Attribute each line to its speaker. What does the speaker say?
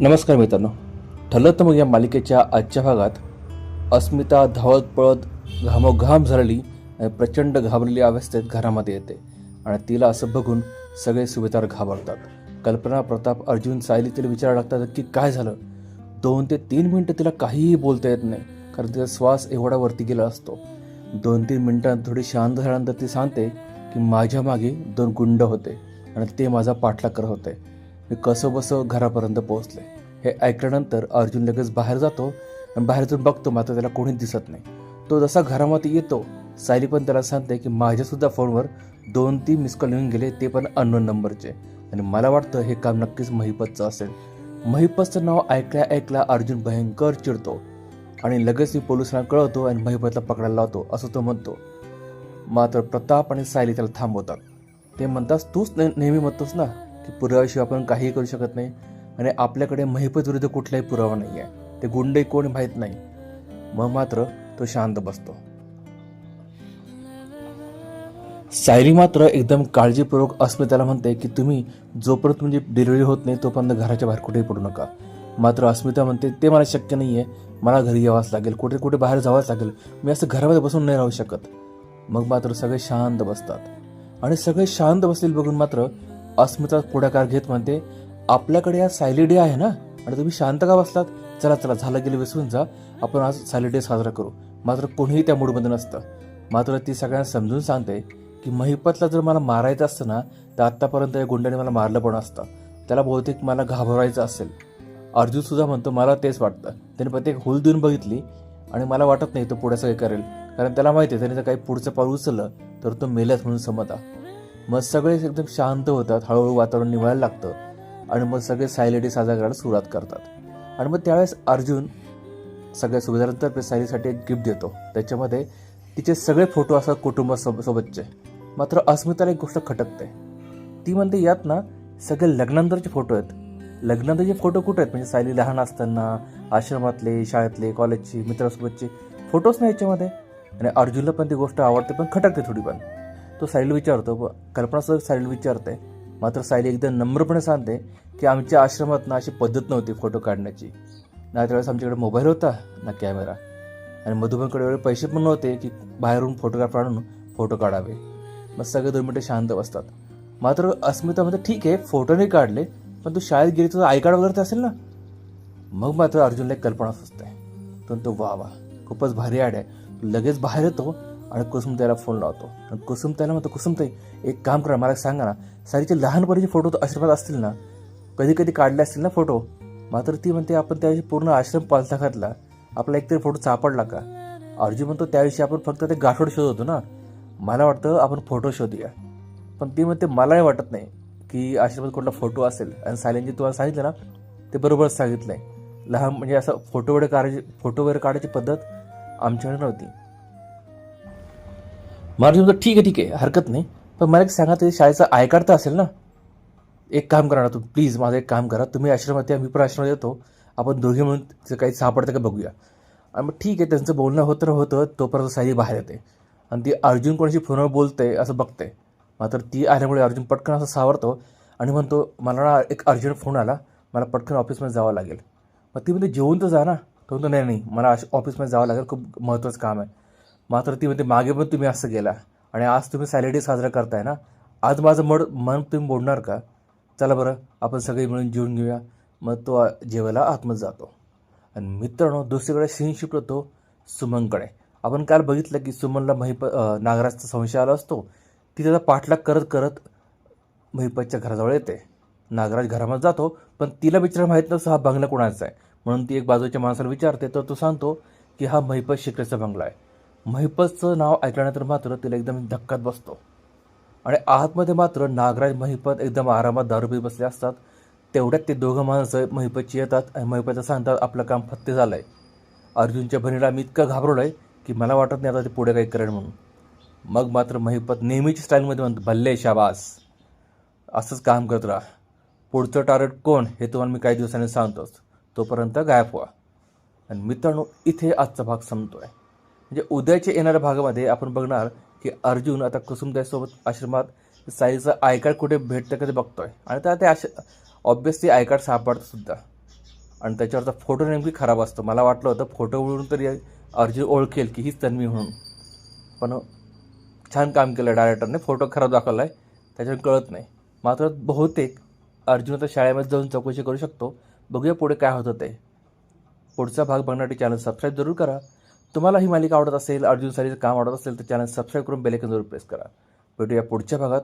Speaker 1: नमस्कार मित्रांनो. ठरलं तर मग या मालिकेच्या आजच्या भागात अस्मिता धावत पळत घामोघाम झालेली आणि प्रचंड घाबरलेली अवस्थेत घरामध्ये येते आणि तिला असं बघून सगळे सुभेदार घाबरतात. कल्पना प्रताप अर्जुन सायली तिला विचारायला लागतात की काय झालं? दोन ते तीन मिनटं तिला काहीही बोलता येत नाही कारण तिचा श्वास एवढा वरती गेला असतो. दोन तीन मिनिटांत थोडी शांत झाल्यानंतर ती सांगते की माझ्या मागे दोन गुंड होते आणि ते माझा पाठलाग करत होते. मी कसं बसं घरापर्यंत पोहोचले हे ऐकल्यानंतर अर्जुन लगेच बाहेर जातो आणि बाहेर जाऊन बघतो मात्र त्याला कोणीच दिसत नाही. तो जसा घरामध्ये येतो सायली पण त्याला सांगते की माझ्यासुद्धा फोनवर दोन तीन मिस कॉल येऊन गेले ते पण अननोन नंबरचे. आणि मला वाटतं हे काम नक्कीच महिपतचं असेल. महिपतचं नाव ऐकल्या ऐकला अर्जुन भयंकर चिडतो. आणि लगेच मी पोलिसांना कळवतो आणि महिपतला पकडायला लावतो असं तो म्हणतो. मात्र प्रताप आणि सायली त्याला थांबवतात. ते म्हणतात तूच नेहमी म्हणतोस ना? पुराव्याशिवाय आपण काहीही करू शकत नाही. आणि आपल्याकडे महिपत विरुद्ध कुठलाही पुरावा नाही आहे ते गुंडे कोणी माहीत नाही. मग मात्र तो शांत बसतो. सायरी मात्र एकदम काळजीपूर्वक अस्मिताला म्हणते की तुम्ही जोपर्यंत म्हणजे डिलिव्हरी होत नाही तोपर्यंत घराच्या बाहेर कुठेही पडू नका. मात्र अस्मिता म्हणते ते मला शक्य नाही आहे मला घरी यावंच लागेल. कुठे कुठे बाहेर जावंच लागेल. मी असं घरामध्ये बसून नाही राहू शकत. मग मात्र सगळे शांत बसतात. आणि सगळे शांत बसलेले बघून मात्र अस्मिता पुढाकार घेत म्हणते आपल्याकडे आज सायलिडे आहे ना? आणि तुम्ही शांत का बसलात? चला चला झालं गेलं विसरून जा. आपण आज सायली डे साजरा करू. मात्र कोणीही त्या मूडमध्ये नसतं. मात्र ती सगळ्यांना समजून सांगते की महिपतला जर मला मारायचं असतं ना तर आत्तापर्यंत या गुंडाने मला मारलं पण असतं. त्याला बहुतेक मला घाबरायचं असेल. अर्जुन सुद्धा म्हणतो मला तेच वाटतं. त्याने प्रत्येक होल देऊन बघितली आणि मला वाटत नाही तो पुढे सगळे करेल. कारण त्याला माहिती आहे त्याने जर काही पुढचं पाऊल उचललं तर तो मेल्याच म्हणून समजा मग सगळे एकदम शांत होतात हळूहळू वातावरण निवळायला लागतं आणि मग सगळे सायलेडी साजरा करायला सुरुवात करतात. आणि मग त्यावेळेस अर्जुन सगळ्या सुभेदारांतर्फे सायलीसाठी एक गिफ्ट देतो. त्याच्यामध्ये तिचे सगळे फोटो असतात कुटुंबासोब सोबतचे. मात्र अस्मिताला एक गोष्ट खटकते. ती म्हणते यात ना सगळे लग्नानंतरचे फोटो आहेत. लग्नानंतरचे फोटो कुठे आहेत? म्हणजे सायली लहान असताना आश्रमातले शाळेतले कॉलेजचे मित्रासोबतचे फोटोच नाही याच्यामध्ये? आणि अर्जुनला पण ती गोष्ट आवडते पण खटकते थोडी पण तो सायलीला विचारतो कल्पना सर सायली विचारते मात्र सायली एकदम नम्रपणे सांगते की आमच्या आश्रमात ना अशी पद्धत नव्हती फोटो काढण्याची. ना त्यावेळेस आमच्याकडे मोबाईल होता ना कॅमेरा. आणि मधुबनकडे एवढे पैसे पण नव्हते की बाहेरून फोटोग्राफर आणून फोटो काढावे. मग सगळे दोन मिनटं शांत बसतात. मात्र अस्मिता म्हणते ठीक आहे फोटो नाही काढले पण तू शाळेत गेली तुझं आय कार्ड वगैरे तर असेल ना? मग मात्र अर्जुनला एक कल्पना सुचते. तो तो वा वा खूपच भारी आड आहे. लगेच बाहेर येतो आणि कुसुम त्याला फोन लावतो. आणि कुसुम त्याला म्हणतो कुसुम ताई एक काम करा मला सांगा ना सारीचे लहानपणीचे फोटो तर आश्रमात असतील ना? कधी कधी काढले असतील ना फोटो मात्र ती म्हणते आपण त्याविषयी पूर्ण आश्रम पालथा घातला. आपला एकतरी फोटो सापडला का? अर्जुन म्हणतो त्याविषयी आपण फक्त ते गाठोड शोधतो ना. मला वाटतं आपण फोटो शोधूया. पण ती म्हणते मलाही वाटत नाही की आश्रमात कुठला फोटो असेल. आणि सायलेंजी तुम्हाला सांगितलं ना ते बरोबर आहे लहान म्हणजे असं फोटो वगैरे काढायची फोटो वगैरे काढायची पद्धत आमच्याकडे नव्हती. महाराज म्हणतो ठीक आहे ठीक आहे हरकत नाही. पण मला एक सांगा ते शाळेचा आय तर असेल ना? एक काम करा ना तुम्ही प्लीज माझं एक काम करा. तुम्ही आश्रमात या मी पण आश्रमात येतो. आपण दोघे म्हणून तिचं काही सापडतं का बघूया. आणि मग ठीक आहे त्यांचं बोलणं होतं तर होतं तोपर्यंत सायली बाहेर येते. आणि ती अर्जुन कोणाशी फोनवर बोलते असं बघते. मात्र ती आल्यामुळे अर्जुन पटकन असं सावरतो आणि म्हणतो मला ना एक अर्जंट फोन आला. मला पटकन ऑफिसमध्ये जावं लागेल. मग ती म्हणते जेवून तर जा ना. तो म्हणतो नाही नाही मला अश- ऑफिसमध्ये जावं लागेल. खूप महत्त्वाचं काम आहे. मात्र ती म्हणते मागे पण तुम्ही असं गेला आणि आज तुम्ही सॅलरी साजरा करताय ना? आज माझं मड मन तुम्ही बोलणार का? चला बरं आपण सगळे मिळून जेवून घेऊया. मग तो जेवायला आतमध्ये जातो. आणि मित्रांनो दुसरीकडे सीन शिफ्ट सुमनकडे. आपण काल बघितलं की सुमनला महिप नागराजचा संशय आला असतो. ती त्याचा पाठलाग करत करत महिपतच्या घराजवळ येते. नागराज घरामध्ये जातो पण तिला बिचारा माहीत नसतो हा बंगला कोणाचा आहे. म्हणून ती एक बाजूच्या माणसाला विचारते तर तो सांगतो की हा महिपत शिकरेचा बंगला आहे. महिपतचं नाव ऐकल्यानंतर मात्र तिला एकदम धक्कात बसतो. आणि आतमध्ये मात्र नागराज महिपत एकदम आरामात दारू पी बसले असतात. तेवढ्यात ते दोघं माणसं महिपतची येतात आणि महिपतला सांगतात आपलं काम फत्ते झालं आहे अर्जुनच्या बहिणीला मी इतकं घाबरलो आहे की मला वाटत नाही आता ते पुढे काही करेल म्हणून. मग मात्र महिपत नेहमीच्या स्टाईलमध्ये म्हणतो भल्ले शाबास. असंच काम करत राहा. पुढचं टार्गेट कोण हे तुम्हाला मी काही दिवसांनी सांगतोच. तोपर्यंत गायब व्हा. आणि मित्रांनो इथे आजचा भाग संपतोय. म्हणजे उद्याच्या येणाऱ्या भागामध्ये आपण बघणार की अर्जुन आता कुसुमदाईसोबत आश्रमात साईचं आय कार्ड कुठे भेटतं का ते बघतोय. आणि त्या ते आश ऑब्वियसली आय कार्ड सापडतं सुद्धा. आणि त्याच्यावरचा फोटो नेमकी खराब असतो. मला वाटलं होतं फोटोवरून तरी अर्जुन ओळखेल की हीच तन्वी म्हणून. पण छान काम केलं डायरेक्टरने फोटो खराब दाखवला आहे त्याच्यावर कळत नाही. मात्र बहुतेक अर्जुन आता शाळेमध्ये जाऊन चौकशी करू शकतो. बघूया पुढे काय होतं ते. पुढचा भाग बघण्यासाठी चॅनल सबस्क्राईब जरूर करा. तुम्हाला ही मालिका आवडत असेल अर्जुन सारीचं काम आवडत असेल तर चॅनल सबस्क्राईब करून बेलेकन जरूर प्रेस करा. भेटूया पुढच्या भागात.